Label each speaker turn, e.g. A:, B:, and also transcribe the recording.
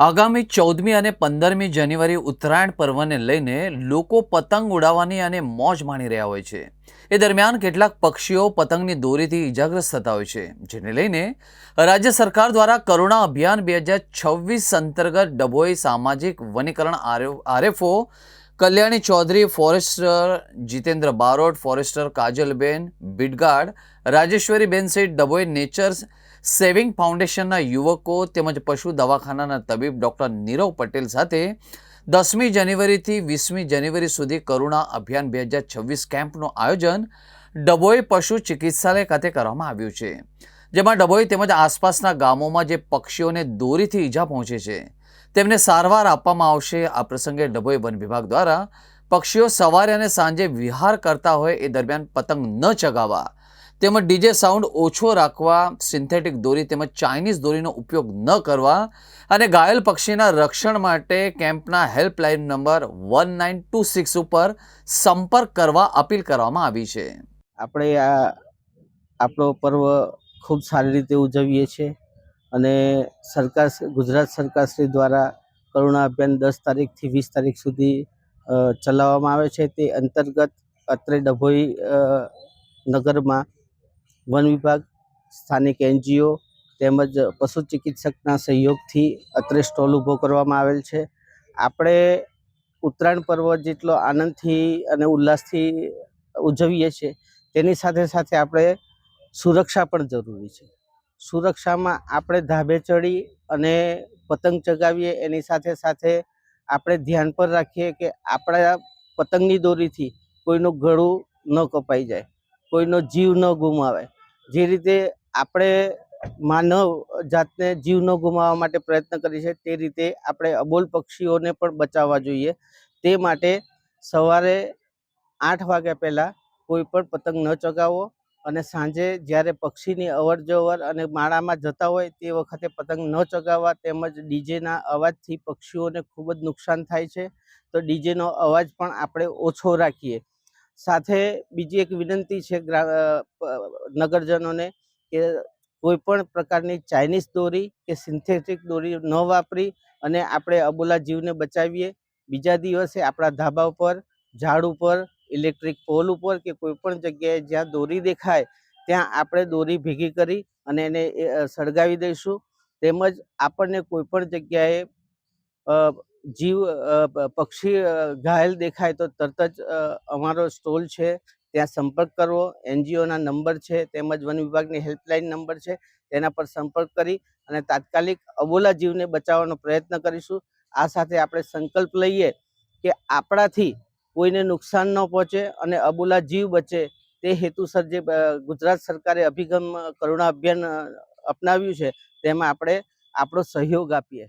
A: આગામી ચૌદમી અને પંદરમી જાન્યુઆરી ઉત્તરાયણ પર્વને લઈને લોકો પતંગ ઉડાવવાની અને મોજ માણી રહ્યા હોય છે. એ દરમિયાન કેટલાક પક્ષીઓ પતંગની દોરીથી ઇજાગ્રસ્ત થતા હોય છે, જેને લઈને રાજ્ય સરકાર દ્વારા કરુણા અભિયાન બે હજાર છવ્વીસ અંતર્ગત ડભોઈ સામાજિક વનીકરણ RFO, Kalyani Chaudhari, forester Jitendra Barot, forester Kajalben Bidgad, Rajeshwariben સહિત ડભોઈ નેચર સેવિંગ ફાઉન્ડેશનના યુવકો તેમજ પશુ દવાખાનાના તબીબ ડૉક્ટર નીરવ પટેલ સાથે દસમી જાન્યુઆરીથી વીસમી જાન્યુઆરી સુધી કરુણા અભિયાન બે હજાર છવ્વીસ કેમ્પનું આયોજન ડભોઈ પશુ ચિકિત્સાલય ખાતે કરવામાં આવ્યું છે, જેમાં ડભોઈ તેમજ આસપાસના ગામોમાં જે પક્ષીઓને દોરીથી ઈજા પહોંચે છે, તેમને સારવાર આપવામાં આવશે. આ પ્રસંગે ડભોઈ વન વિભાગ દ્વારા પક્ષીઓ સવારે અને સાંજે વિહાર કરતા હોય એ દરમિયાન પતંગ ન ચગાવવા તેમજ ડીજે સાઉન્ડ ઓછો રાખવા, સિન્થેટિક દોરી તેમજ ચાઇનીઝ દોરીનો ઉપયોગ ન કરવા અને ઘાયલ પક્ષીના રક્ષણ માટે કેમ્પના helpline number one nine two six ઉપર સંપર્ક કરવા અપીલ કરવામાં આવી છે.
B: આપણે આ, આપણો પર્વ ખૂબ સારી રીતે ઉજવીએ છીએ અને સરકાર ગુજરાત સરકારશ્રી દ્વારા કરુણા અભિયાન દસ તારીખથી વીસ તારીખ સુધી ચલાવવામાં આવે છે. તે અંતર્ગત અત્રે ડભોઈ નગરમાં વન વિભાગ, સ્થાનિક એનજીઓ તેમજ પશુ ચિકિત્સકના સહયોગથી અત્રે સ્ટોલ ઊભો કરવામાં આવેલ છે. આપણે ઉત્તરાયણ પર્વ જેટલો આનંદથી અને ઉલ્લાસથી ઉજવીએ છીએ, તેની સાથે સાથે આપણે સુરક્ષા પણ જરૂરી છે. સુરક્ષામાં આપણે ધાબે ચડી અને પતંગ ચગાવીએ, એની સાથે સાથે આપણે ધ્યાન પર રાખીએ કે આપણા પતંગની દોરીથી કોઈનું ગળું ન કપાઈ જાય. કોઈનો જીવ ન ગુમાવે. જે રીતે આપણે માનવ જાતને જીવ ન ગુમાવવા માટે પ્રયત્ન કરીએ છીએ, તે રીતે આપણે અબોલ પક્ષીઓને પણ બચાવવા જોઈએ. તે માટે સવારે આઠ વાગ્યા પહેલાં કોઈ પણ પતંગ ન ચગાવો અને સાંજે જ્યારે પક્ષીની અવર જવર અને માળામાં જતા હોય તે વખતે પતંગ ન ચગાવવા તેમજ ડીજેના અવાજથી પક્ષીઓને ખૂબ જ નુકસાન થાય છે. તો ડીજેનો અવાજ પણ આપણે ઓછો રાખીએ. સાથે બીજી એક વિનંતી છે ગ્રા નગરજનોને કે કોઈ પણ પ્રકારની ચાઇનીઝ દોરી કે સિન્થેટિક દોરી ન વાપરી અને આપણે અબોલા જીવને બચાવીએ. બીજા દિવસે આપણા ધાબા ઉપર, ઝાડ ઉપર, ઇલેક્ટ્રિક પોલ ઉપર કે કોઈ પણ જગ્યાએ જ્યાં દોરી દેખાય, ત્યાં આપણે દોરી ભેગી કરી અને એને સળગાવી દઈશું. તેમજ આપણને કોઈ પણ જગ્યાએ જીવ પક્ષી ઘાયલ દેખાય તો તરત જ અમારો સ્ટોલ છે. ત્યાં સંપર્ક કરવો. એનજીઓના નંબર છે, તેમજ વન વિભાગની હેલ્પલાઇન નંબર છે, તેના પર સંપર્ક કરી અને તાત્કાલિક અબોલા જીવને બચાવવાનો પ્રયત્ન કરીશું. આ સાથે આપણે સંકલ્પ લઈએ કે આપણાથી કોઈને નુકસાન ન પહોંચે અને અબોલા જીવ બચે. તે હેતુસર જે ગુજરાત સરકારે અભિગમ કરુણા અભિયાન અપનાવ્યું છે, તેમાં આપણે આપણો સહયોગ આપીએ.